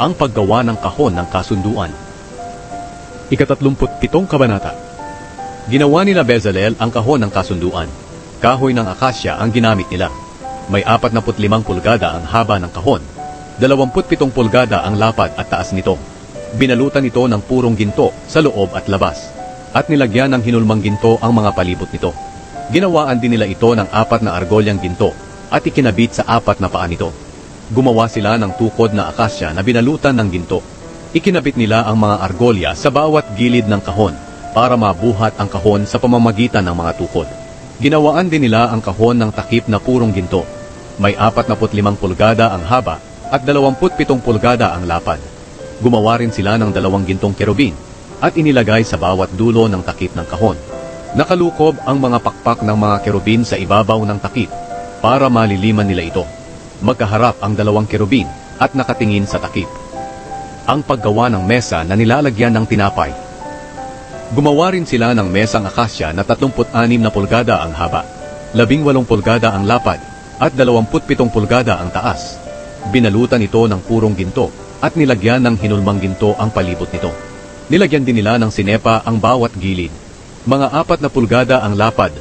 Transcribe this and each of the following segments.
ang paggawa ng kahon ng kasunduan. Ikatatlumput pitong kabanata. Ginawa nila Bezalel ang kahon ng kasunduan. Kahoy ng akasya ang ginamit nila. May 45 pulgada ang haba ng kahon. 27 pulgada ang lapad at taas nito. Binalutan ito ng purong ginto sa loob at labas. At nilagyan ng hinulmang ginto ang mga palibot nito. Ginawaan din nila ito ng apat na argolyang ginto at ikinabit sa apat na paa nito. Gumawa sila ng tukod na akasya na binalutan ng ginto. Ikinabit nila ang mga argolya sa bawat gilid ng kahon para mabuhat ang kahon sa pamamagitan ng mga tukod. Ginawaan din nila ang kahon ng takip na purong ginto. May 45 pulgada ang haba at 27 pulgada ang lapad. Gumawa rin sila ng dalawang gintong kerubin at inilagay sa bawat dulo ng takip ng kahon. Nakalukob ang mga pakpak ng mga kerubin sa ibabaw ng takip para maliliman nila ito. Magkaharap ang dalawang kerubin at nakatingin sa takip. Ang paggawa ng mesa na nilalagyan ng tinapay. Gumawa rin sila ng mesang akasya na 36 na pulgada ang haba, 18 pulgada ang lapad, at 27 pulgada ang taas. Binalutan ito ng purong ginto at nilagyan ng hinulmang ginto ang palibot nito. Nilagyan din nila ng sinepa ang bawat gilid. Mga apat na pulgada ang lapad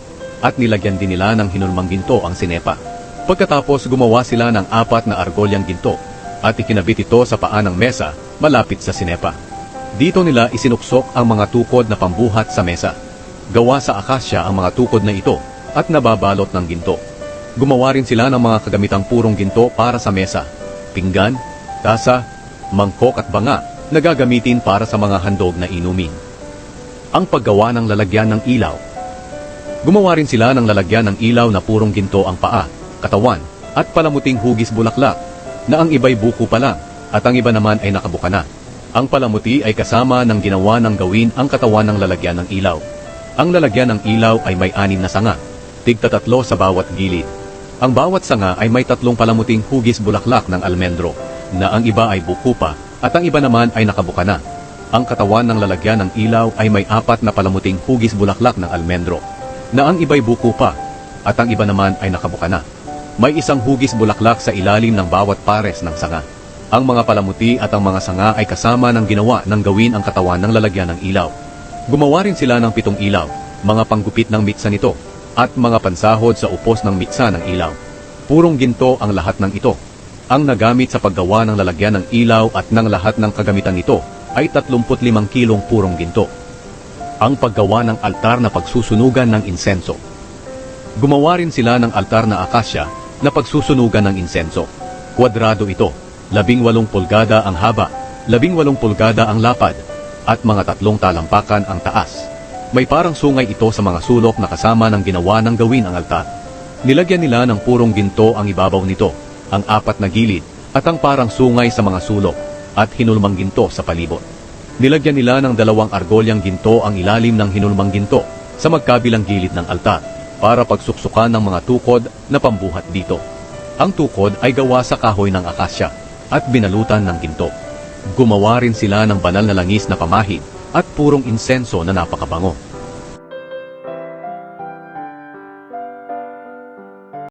at nilagyan din nila ng hinulmang ginto ang sinepa. Pagkatapos gumawa sila ng apat na argolyang ginto at ikinabit ito sa paa ng mesa malapit sa sinepa. Dito nila isinuksok ang mga tukod na pambuhat sa mesa. Gawa sa akasya ang mga tukod na ito at nababalot ng ginto. Gumawa rin sila ng mga kagamitang purong ginto para sa mesa. Pinggan, tasa, mangkok at banga na gagamitin para sa mga handog na inumin. Ang paggawa ng lalagyan ng ilaw. Gumawa rin sila ng lalagyan ng ilaw na purong ginto ang paa, katawan, at palamuting hugis bulaklak na ang iba'y buko pa lang at ang iba naman ay nakabuka na. Ang palamuti ay kasama ng ginawa ng gawin ang katawan ng lalagyan ng ilaw. Ang lalagyan ng ilaw ay may anim na sanga, tigta tatlo sa bawat gilid. Ang bawat sanga ay may tatlong palamuting hugis bulaklak ng almendro, na ang iba ay buko pa at ang iba naman ay nakabuka na. Ang katawan ng lalagyan ng ilaw ay may apat na palamuting hugis bulaklak ng almendro, na ang iba'y buko pa at ang iba naman ay nakabuka na. May isang hugis bulaklak sa ilalim ng bawat pares ng sanga. Ang mga palamuti at ang mga sanga ay kasama ng ginawa ng gawin ang katawan ng lalagyan ng ilaw. Gumawa rin sila ng pitong ilaw, mga panggupit ng mitsa nito, at mga pansahod sa upos ng mitsa ng ilaw. Purong ginto ang lahat ng ito. Ang nagamit sa paggawa ng lalagyan ng ilaw at ng lahat ng kagamitan nito ay 35 kilong purong ginto. Ang paggawa ng altar na pagsusunugan ng insenso. Gumawa rin sila ng altar na akasya na pagsusunugan ng insenso. Kwadrado ito, labing walong pulgada ang haba, labing walong pulgada ang lapad, at mga tatlong talampakan ang taas. May parang sungay ito sa mga sulok na kasama ng ginawa ng gawin ang altar. Nilagyan nila ng purong ginto ang ibabaw nito, ang apat na gilid, at ang parang sungay sa mga sulok, at hinulmang ginto sa palibot. Nilagyan nila ng dalawang argolyang ginto ang ilalim ng hinulmang ginto sa magkabilang gilid ng altar para pagsuksukan ng mga tukod na pambuhat dito. Ang tukod ay gawa sa kahoy ng akasya at binalutan ng ginto. Gumawa rin sila ng banal na langis na pamahid at purong insenso na napakabango.